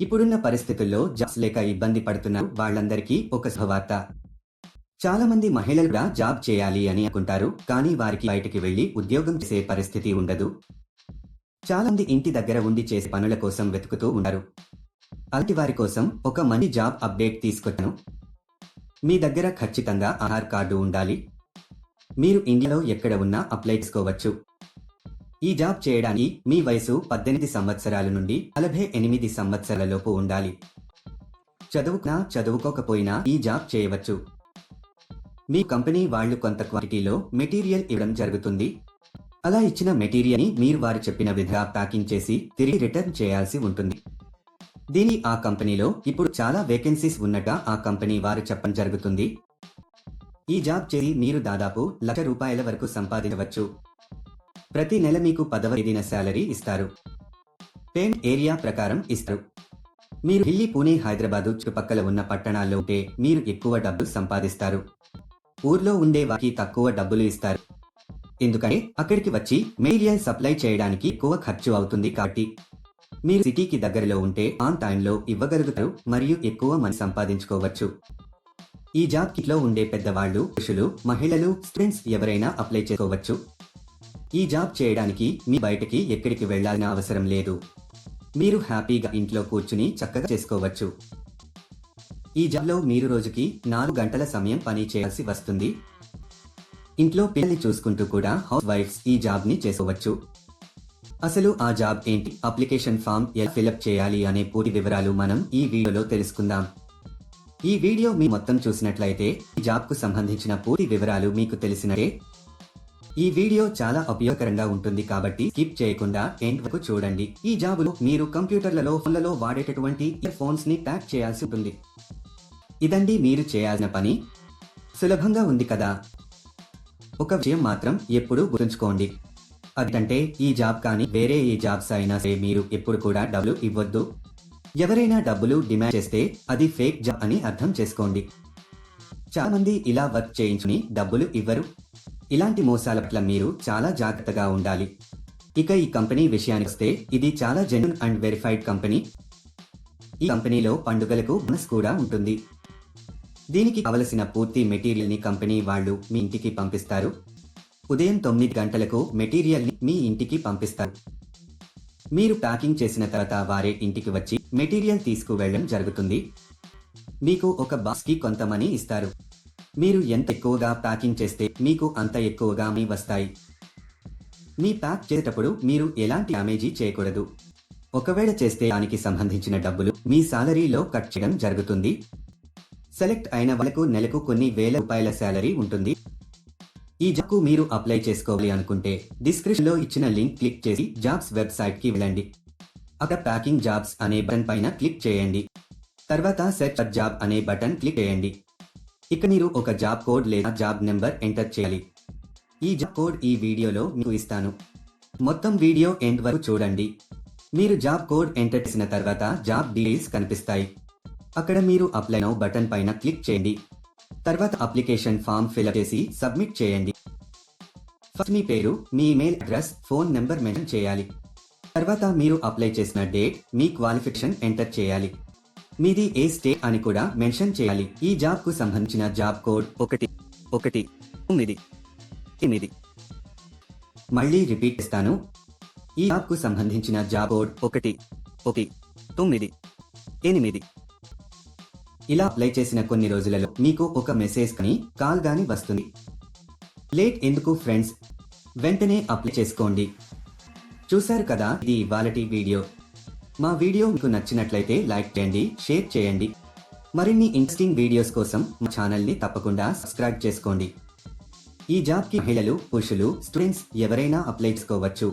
ఇప్పుడున్న పరిస్థితుల్లో జాబ్స్ లేక ఇబ్బంది పడుతున్న వాళ్ళందరికీ ఒక శుభవార్త. చాలా మంది మహిళలు కూడా జాబ్ చేయాలి అని అనుకుంటారు కానీ వారికి బయటికి వెళ్ళి ఉద్యోగం చేసే పరిస్థితి ఉండదు. చాలా మంది ఇంటి దగ్గర ఉండి చేసే పనుల కోసం వెతుకుతూ ఉంటారు. అలాంటి వారి కోసం ఒక మంచి జాబ్ అప్డేట్ తీసుకొచ్చాను. మీ దగ్గర ఖచ్చితంగా ఆధార్ కార్డు ఉండాలి. మీరు ఇండియాలో ఎక్కడ ఉన్నా అప్లై చేసుకోవచ్చు. ఈ జాబ్ చేయడానికి మీ వయసు పద్దెనిమిది సంవత్సరాల నుండి నలభై ఎనిమిది సంవత్సరాలలోపు ఉండాలి. చదువుకున్నా చదువుకోకపోయినా ఈ జాబ్ చేయవచ్చు. మీ కంపెనీ వాళ్ళు కొంత క్వాంటిటీలో మెటీరియల్ ఇవ్వడం జరుగుతుంది. అలా ఇచ్చిన మెటీరియల్ని మీరు వారు చెప్పిన విధంగా ప్యాకింగ్ చేసి తిరిగి రిటర్న్ చేయాల్సి ఉంటుంది. దీని ఆ కంపెనీలో ఇప్పుడు చాలా వేకెన్సీస్ ఉన్నట్ట ఆ కంపెనీ వారు చెప్పడం జరుగుతుంది. ఈ జాబ్ చేసి మీరు దాదాపు లక్ష రూపాయల వరకు సంపాదించవచ్చు. ప్రతి నెల మీకు పదవ తేదీన శాలరీ ఇస్తారు. పేమెంట్ ఏరియా ప్రకారం ఇస్తారు. మీరు ఢిల్లీ పూణే హైదరాబాదు చుట్టుపక్కల ఉన్న పట్టణాల్లో ఉంటే మీరు ఎక్కువ డబ్బులు సంపాదిస్తారు. ఊర్లో ఉండే వారికి తక్కువ డబ్బులు ఇస్తారు. ఎందుకంటే అక్కడికి వచ్చి మెటీరియల్ సప్లై చేయడానికి ఎక్కువ ఖర్చు అవుతుంది కాబట్టి. మీరు సిటీకి దగ్గరలో ఉంటే ఆన్ టైంలో ఇవ్వగలుగుతారు మరియు ఎక్కువ మనీ సంపాదించుకోవచ్చు. ఈ జాబ్ కిట్లో ఉండే పెద్దవాళ్ళు పురుషులు మహిళలు స్టూడెంట్స్ ఎవరైనా అప్లై చేసుకోవచ్చు. ఈ జాబ్ చేయడానికి మీ బయటకి ఎక్కడికి వెళ్ళాల్సిన అవసరం లేదు. మీరు హ్యాపీగా ఇంట్లో కూర్చుని చక్కగా చేసుకోవచ్చు. ఈ జాబ్లో మీరు రోజుకి నాలుగు గంటల సమయం పని చేయాల్సి వస్తుంది. ఇంట్లో పిల్లల్ని చూసుకుంటూ కూడా హౌస్ వైఫ్స్ ఈ జాబ్ని చేసుకోవచ్చు. అసలు ఆ జాబ్ ఏంటి? అప్లికేషన్ ఫామ్ ఎలా ఫిలప్ చేయాలి అనే పూర్తి వివరాలు మనం ఈ వీడియోలో తెలుసుకుందాం. ఈ వీడియో మీ మొత్తం చూసినట్లయితే ఈ జాబ్కు సంబంధించిన పూర్తి వివరాలు మీకు తెలిసినట్టే ఈ వీడియో చాలా ఉపయోగకరంగా ఉంటుంది కాబట్టి స్కిప్ చేయకుండా ఎండ్ వరకు చూడండి. ఈ జాబులో మీరు కంప్యూటర్లలో ఫోన్లలో వాడేటటువంటి ఇయర్ ఫోన్స్ని ప్యాక్ చేయాల్సి ఉంటుంది. ఇదండి మీరు చేయాల్సిన పని. సులభంగా ఉంది కదా? ఒక విషయం మాత్రం ఎప్పుడూ గుర్తుంచుకోండి. అదంటే ఈ జాబ్ కానీ వేరే ఏ జాబ్స్ అయినా సరే మీరు ఎప్పుడు కూడా డబ్బులు ఇవ్వద్దు. ఎవరైనా డబ్బులు డిమాండ్ చేస్తే అది ఫేక్ జాబ్ అని అర్థం చేసుకోండి. చాలా మంది ఇలా వర్క్ చేయించుని డబ్బులు ఇవ్వరు. ఇలాంటి మోసాల పట్ల మీరు చాలా జాగ్రత్తగా ఉండాలి. ఇక ఈ కంపెనీ విషయానికి వస్తే ఇది చాలా జెన్యున్ అండ్ వెరిఫైడ్ కంపెనీ. ఈ కంపెనీలో పండుగలకు బోనస్ కూడా ఉంటుంది. దీనికి కావలసిన పూర్తి మెటీరియల్ని కంపెనీ వాళ్ళు మీ ఇంటికి పంపిస్తారు. ఉదయం తొమ్మిది గంటలకు మెటీరియల్ని మీ ఇంటికి పంపిస్తారు. మీరు ప్యాకింగ్ చేసిన తర్వాత వారే ఇంటికి వచ్చి మెటీరియల్ తీసుకువెళ్ళడం జరుగుతుంది. మీకు ఒక బాస్కి కొంత మనీ ఇస్తారు. మీరు ఎంత ఎక్కువగా ప్యాకింగ్ చేస్తే మీకు అంత ఎక్కువగా మీ వస్తాయి? మీ ప్యాక్ చేసేటప్పుడు మీరు ఎలాంటి డ్యామేజీ చేయకూడదు. ఒకవేళ చేస్తే దానికి సంబంధించిన డబ్బులు మీ సాలరీలో కట్ చేయడం జరుగుతుంది. సెలెక్ట్ అయిన వాళ్ళకు నెలకు కొన్ని వేల రూపాయల శాలరీ ఉంటుంది. ఈ జాబ్కు మీరు అప్లై చేసుకోవాలి అనుకుంటే డిస్క్రిప్షన్లో ఇచ్చిన లింక్ క్లిక్ చేసి జాబ్స్ వెబ్సైట్కి వెళ్ళండి. అక్కడ ప్యాకింగ్ జాబ్స్ అనే బటన్ పైన క్లిక్ చేయండి. తర్వాత సెర్చ్ జాబ్ అనే బటన్ క్లిక్ చేయండి. ఇక మీరు ఒక జాబ్ కోడ్ లేదా జాబ్ నెంబర్ ఎంటర్ చేయాలి. ఈ జాబ్ కోడ్ ఈ వీడియోలో మీకు ఇస్తాను. మొత్తం వీడియో ఎండ్ వరకు చూడండి. మీరు జాబ్ కోడ్ ఎంటర్ చేసిన తర్వాత జాబ్ డీటెయిల్స్ కనిపిస్తాయి. అక్కడ మీరు అప్లై నౌ బటన్ పైన క్లిక్ చేయండి. తర్వాత అప్లికేషన్ ఫామ్ ఫిలప్ చేసి సబ్మిట్ చేయండి. ఫస్ట్ మీ పేరు మీ email address phone number mention చేయాలి. తర్వాత మీరు అప్లై చేసిన డేట్ మీ క్వాలిఫికేషన్ ఎంటర్ చేయాలి. మీది ఏ స్టేట్ అని కూడా మెన్షన్ చేయాలి. ఈ జాబ్కు సంబంధించిన జాబ్ కోడ్ ఒకటి ఒకటి తొమ్మిది ఎనిమిది. మళ్ళీ రిపీట్ ఇస్తాను ఈ జాబ్కు సంబంధించిన జాబ్ కోడ్ ఒకటి ఒకటి తొమ్మిది ఎనిమిది. ఇలా అప్లై చేసిన కొన్ని రోజులలో మీకు ఒక మెసేజ్ కానీ కాల్ గాని వస్తుంది. లేట్ ఎందుకు ఫ్రెండ్స్? వెంటనే అప్లై చేసుకోండి. చూశారు కదా ఇది ఇవాళటి వీడియో. మా వీడియో మీకు నచ్చినట్లయితే లైక్ చేయండి షేర్ చేయండి. మరిన్ని ఇంట్రెస్టింగ్ వీడియోస్ కోసం మా ఛానల్ని తప్పకుండా సబ్స్క్రైబ్ చేసుకోండి. ఈ జాబ్కి మహిళలు పురుషులు స్టూడెంట్స్ ఎవరైనా అప్లై చేసుకోవచ్చు.